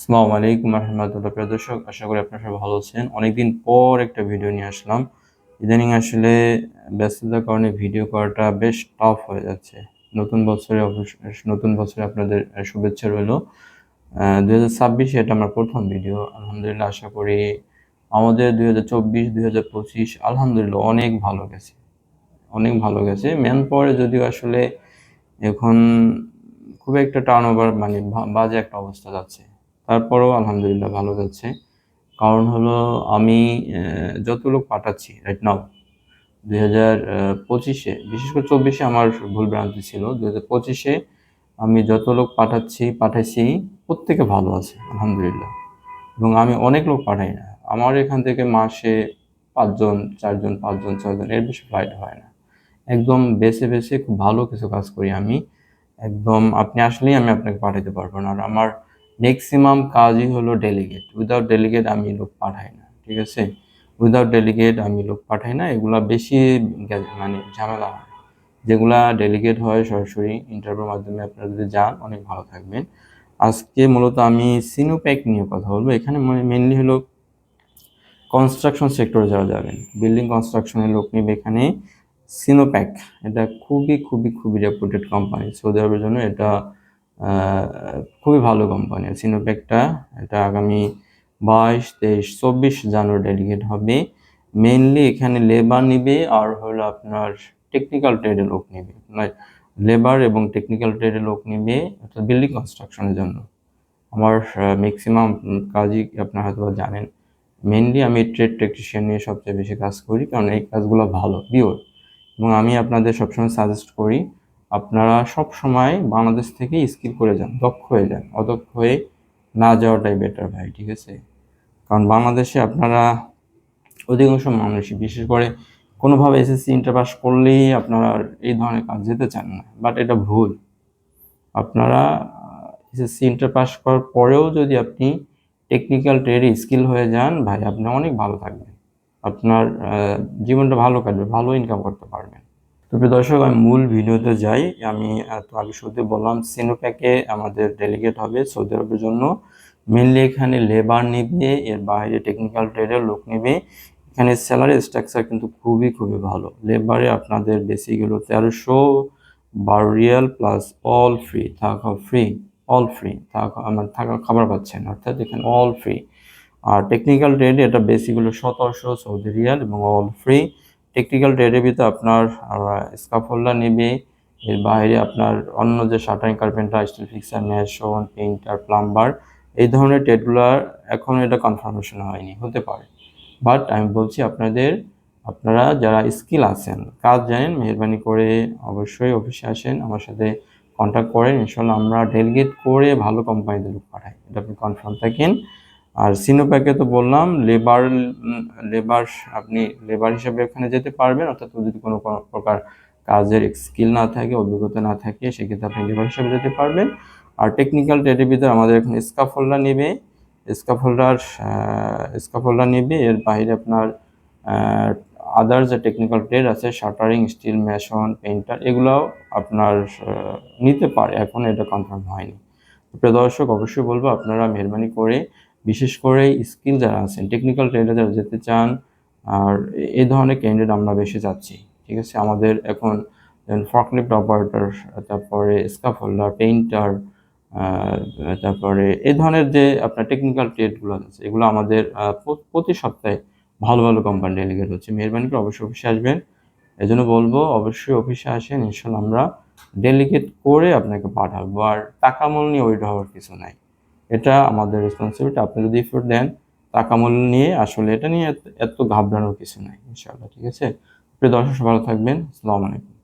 আসসালামু আলাইকুম রহমতুল্লাহ। প্রিয় দর্শক, আশা করি আপনারা সবাই ভালো আছেন। অনেকদিন পর একটা ভিডিও নিয়ে আসলাম। ইদানিং আসলে ব্যস্ততার কারণে ভিডিও করাটা বেশ টাফ হয়ে যাচ্ছে। নতুন বছরে নতুন বছরে আপনাদের শুভেচ্ছা রইল। দুই হাজার ছাব্বিশে এটা আমার প্রথম ভিডিও। আলহামদুলিল্লাহ, আশা করি আমাদের দুই হাজার চব্বিশ, দুই হাজার পঁচিশ আলহামদুলিল্লাহ অনেক ভালো গেছে। অনেক ভালো গেছে। ম্যান পরে যদিও আসলে এখন খুব একটা টার্ন ওভার মানে বাজে একটা অবস্থা যাচ্ছে। তারপরেও আলহামদুলিল্লাহ ভালো যাচ্ছে। কারণ হলো আমি যত লোক পাঠাচ্ছি রাইট নাও দুই হাজার পঁচিশে, বিশেষ করে চব্বিশে আমার ভুল ভ্রান্তি ছিল, দুই হাজার পঁচিশে আমি যত লোক পাঠাচ্ছি, পাঠাইছি, প্রত্যেকে ভালো আছে, আলহামদুলিল্লাহ। এবং আমি অনেক লোক পাঠাই না। আমার এখান থেকে মাসে পাঁচজন, চারজন, পাঁচজন, ছয়জন, এর বেশি ফ্লাইট হয় না। একদম বেছে বেছে খুব ভালো কিছু কাজ করি আমি। একদম আপনি আসলেই আমি আপনাকে পাঠাতে পারব না। আর আমার ম্যাক্সিমাম কাজই হলো ডেলিগেট উইদাউট ডেলিগেট আমি লোক পাঠাই না, ঠিক আছে? উইদাউট ডেলিগেট আমি লোক পাঠাই না, এগুলা বেশি মানে ঝামেলা হয়। যেগুলা ডেলিগেট হয় সরাসরি ইন্টারভিউর মাধ্যমে আপনারা যদি যান, অনেক ভালো থাকবেন। আজকে মূলত আমি সিনোপ্যাক নিয়ে কথা বলব। এখানে মেনলি হলো কনস্ট্রাকশন সেক্টরে যারা যাবেন বিল্ডিং কনস্ট্রাকশনের লোক নিবে এখানে সিনোপ্যাক এটা খুবই খুবই খুবই রেপুটেড কোম্পানি সৌদি আরবের জন্য এটা খুবই ভালো কোম্পানি সিনোপ্যাকটা এটা আগামী বাইশ, তেইশ, চব্বিশ জানুয়ারি ডেলিগেট হবে। মেনলি এখানে লেবার নিবে আর হলো আপনার টেকনিক্যাল ট্রেডের লোক নিবে। লেবার এবং টেকনিক্যাল ট্রেডের লোক নিবে অর্থাৎ বিল্ডিং কনস্ট্রাকশনের জন্য। আমার ম্যাক্সিমাম কাজই আপনারা হয়তো জানেন। মেনলি আমি ট্রেড টেকনিশিয়ান নিয়ে সবচেয়ে বেশি কাজ করি, কারণ এই কাজগুলো ভালো পিওর এবং আমি আপনাদের সবসময় সাজেস্ট করি আপনারা সব সময় বাংলাদেশ থেকে স্কিল করে যান, দক্ষ হয়ে যান, অদক্ষ হয়ে না যাওয়াটাই বেটার ভাই, ঠিক আছে? কারণ বাংলাদেশে আপনারা অধিকাংশ মানুষই, বিশেষ করে কোনোভাবে এসএসসি ইন্টার পাস করলেই আপনারা এই ধরনের কাজ যেতে চান না। বাট এটা ভুল। আপনারা এসএসসি ইন্টার পাস করার পরেও যদি আপনি টেকনিক্যাল ট্রেডে স্কিল হয়ে যান, ভাই, আপনি অনেক ভালো থাকবেন। আপনার জীবনটা ভালো কাটবে, ভালো ইনকাম করতে পারবেন। তো প্রিয় দর্শক, আমি মূল ভিডিওতে যাই। আমি তো আগে শুরুতে বললাম সিনোপ্যাকে আমাদের ডেলিগেট হবে সৌদি আরবের জন্য। মেনলি এখানে লেবার নিবে, এর বাইরে টেকনিক্যাল ট্রেডের লোক নেবে। এখানে স্যালারি স্ট্রাকচার কিন্তু খুবই খুবই ভালো। লেবারে আপনাদের বেসিক হলো তেরোশো বারো রিয়াল প্লাস অল ফ্রি থাকা ফ্রি অল ফ্রি থাকা আমার থাকা খাবার পাচ্ছেন, অর্থাৎ এখানে অল ফ্রি আর টেকনিক্যাল ট্রেডে এটা বেসিক হলো সতেরোশো সৌদি রিয়াল এবং অল ফ্রি টেকনিক্যাল ট্রেডের ভিতরে আপনার স্কাফোল্ডার নেবে, এর বাইরে আপনার অন্য যে shuttering carpenter steel fixer mason painter plumber এই ধরনের ট্রেডগুলোর এখন এটা কনফার্মেশন হয়নি, হতে পারে। বাট আমি বলছি আপনাদের, আপনারা যারা স্কিল আছেন, কাজ জানেন, মেহরবানি করে অবশ্যই অফিসে আসেন, আমার সাথে কন্ট্যাক্ট করেন ইনশাল্লাহ আমরা ডেলিগেট করে ভালো কোম্পানিতে লোক পাঠাই। এটা আপনি কনফার্ম থাকেন। আর সিনোপ্যাকে তো বললাম লেবার লেবার আপনি লেবার হিসাবে এখানে যেতে পারবেন, অর্থাৎ যদি কোনো প্রকার কাজের স্কিল না থাকে, অভিজ্ঞতা না থাকে, সেক্ষেত্রে আপনি লেবার হিসাবে যেতে পারবেন। আর টেকনিক্যাল ট্রেডের ভিতরে আমাদের এখানে স্কাফোল্ডার নেবে। স্কাফোল্ডার স্কাফোল্ডার নেবে, এর বাইরে আপনার আদার যে টেকনিক্যাল ট্রেড আছে শাটারিং স্টিল মেশন পেইন্টার এগুলোও আপনার নিতে পারে। এখন এটা কনফার্ম হয়নি। প্রিয় দর্শক, অবশ্যই বলব, আপনারা মেহরবানি করে বিশেষ করে স্কিল যারা আছেন টেকনিক্যাল ট্রেডে যারা যেতে চান, আর এই ধরনের ক্যান্ডিডেট আমরা বেশি যাচ্ছি ঠিক আছে? আমাদের এখন ফকলিফ্ট অপারেটর তারপরে স্কাফোল্ডার পেইন্টার তারপরে এই ধরনের যে আপনার টেকনিক্যাল ট্রেডগুলো আছে, এগুলো আমাদের প্রতি সপ্তাহে ভালো ভালো কোম্পানি ডেলিগেট হচ্ছে। মেহরবানি করে অবশ্যই অফিসে আসবেন। এই জন্য বলব, অবশ্যই অফিসে আসেন। ইনশাল্লাহ আমরা ডেলিগেট করে আপনাকে পাঠাবো। আর টাকা মূল নিয়ে ওইটা হওয়ার কিছু নাই। এটা আমাদের রেসপন্সিবিলিটি আপনি যদি ইফোর্ট দেন, টাকা মূল্য নিয়ে আসলে এটা নিয়ে এত- ঘাবড়ানোর কিছু নাই ইনশাল্লাহ ঠিক আছে? প্রিয় দর্শক ভালো থাকবেন। আসসালামু আলাইকুম।